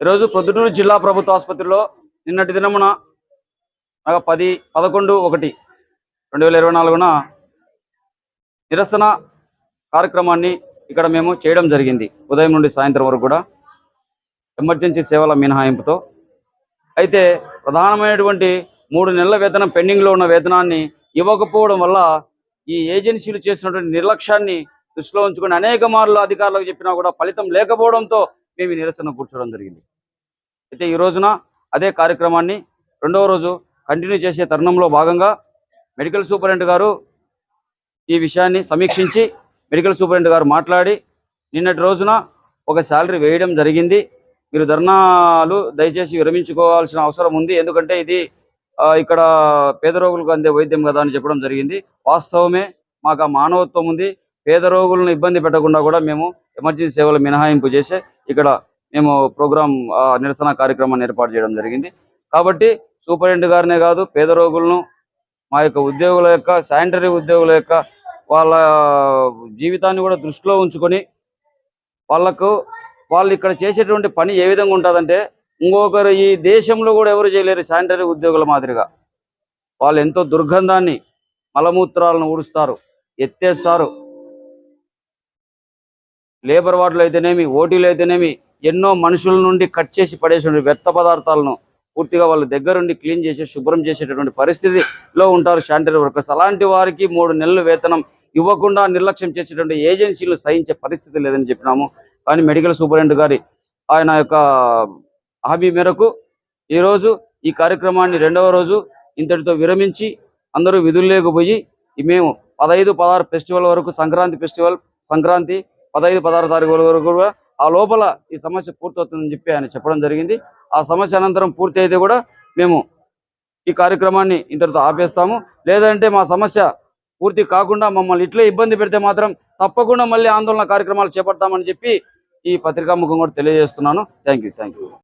ఈరోజు ప్రొద్దుటూరు జిల్లా ప్రభుత్వ ఆసుపత్రిలో నిన్నటి దినమున పది పదకొండు ఒకటి రెండు వేల ఇరవై నాలుగున నిరసన కార్యక్రమాన్ని ఇక్కడ మేము చేయడం జరిగింది. ఉదయం నుండి సాయంత్రం వరకు కూడా ఎమర్జెన్సీ సేవల మినహాయింపుతో. అయితే ప్రధానమైనటువంటి మూడు నెలల వేతనం పెండింగ్లో ఉన్న వేతనాన్ని ఇవ్వకపోవడం వల్ల ఈ ఏజెన్సీలు చేసినటువంటి నిర్లక్ష్యాన్ని దృష్టిలో ఉంచుకొని అనేక మార్లు అధికారులకు చెప్పినా కూడా ఫలితం లేకపోవడంతో మేము ఈ నిరసన కూర్చోవడం జరిగింది. అయితే ఈ రోజున అదే కార్యక్రమాన్ని రెండవ రోజు కంటిన్యూ చేసే తరుణంలో భాగంగా మెడికల్ సూపరింట్ గారు ఈ విషయాన్ని సమీక్షించి మెడికల్ సూపరింట్ గారు మాట్లాడి నిన్నటి రోజున ఒక శాలరీ వేయడం జరిగింది. మీరు ధర్నాలు దయచేసి విరమించుకోవాల్సిన అవసరం ఉంది. ఎందుకంటే ఇది ఇక్కడ పేద రోగులకు అందే వైద్యం కదా అని చెప్పడం జరిగింది. వాస్తవమే మాకు ఆ మానవత్వం ఉంది. పేద రోగులను ఇబ్బంది పెట్టకుండా కూడా మేము ఎమర్జెన్సీ సేవలు మినహాయింపు చేసే ఇక్కడ మేము ప్రోగ్రామ్ ఆ, నిరసన కార్యక్రమాన్ని ఏర్పాటు చేయడం జరిగింది. కాబట్టి సూపరింటెండెంట్ గారినే కాదు పేద రోగులను మా యొక్క ఉద్యోగుల యొక్క శానిటరీ ఉద్యోగుల యొక్క వాళ్ళ జీవితాన్ని కూడా దృష్టిలో ఉంచుకొని వాళ్ళకు వాళ్ళు ఇక్కడ చేసేటువంటి పని ఏ విధంగా ఉంటుందంటే ఇంకొకరు ఈ దేశంలో కూడా ఎవరు చేయలేరు శానిటరీ ఉద్యోగుల మాదిరిగా. వాళ్ళు ఎంతో దుర్గంధాన్ని మలమూత్రాలను ఊడుస్తారు ఎత్తేస్తారు. లేబర్ వార్డులు అయితేనేమి ఓటీలు అయితేనేమి ఎన్నో మనుషుల నుండి కట్ చేసి పడేసిన వ్యర్థ పదార్థాలను పూర్తిగా వాళ్ళ దగ్గరుండి క్లీన్ చేసి శుభ్రం చేసేటటువంటి పరిస్థితిలో ఉంటారు శానిటరీ వర్కర్స్. అలాంటి వారికి మూడు నెలల వేతనం ఇవ్వకుండా నిర్లక్ష్యం చేసేటువంటి ఏజెన్సీలు సహించే పరిస్థితి లేదని చెప్పినాము. కానీ మెడికల్ సూపరింటెండెంట్ గారి ఆయన యొక్క హామీ మేరకు ఈరోజు ఈ కార్యక్రమాన్ని రెండవ రోజు ఇంతటితో విరమించి అందరూ విధుల్లోకి పోయి మేము పదహైదు పదహారు ఫెస్టివల్ వరకు సంక్రాంతి ఫెస్టివల్ సంక్రాంతి పదహైదు పదహారు తారీఖు వరకు కూడా ఆ లోపల ఈ సమస్య పూర్తవుతుందని చెప్పి ఆయన చెప్పడం జరిగింది. ఆ సమస్య అనంతరం పూర్తి అయితే కూడా మేము ఈ కార్యక్రమాన్ని ఇంతటితో ఆపేస్తాము. లేదంటే మా సమస్య పూర్తి కాకుండా మమ్మల్ని ఇట్లే ఇబ్బంది పెడితే మాత్రం తప్పకుండా మళ్ళీ ఆందోళన కార్యక్రమాలు చేపడతామని చెప్పి ఈ పత్రికా ముఖం కూడా తెలియజేస్తున్నాను. Thank you thank you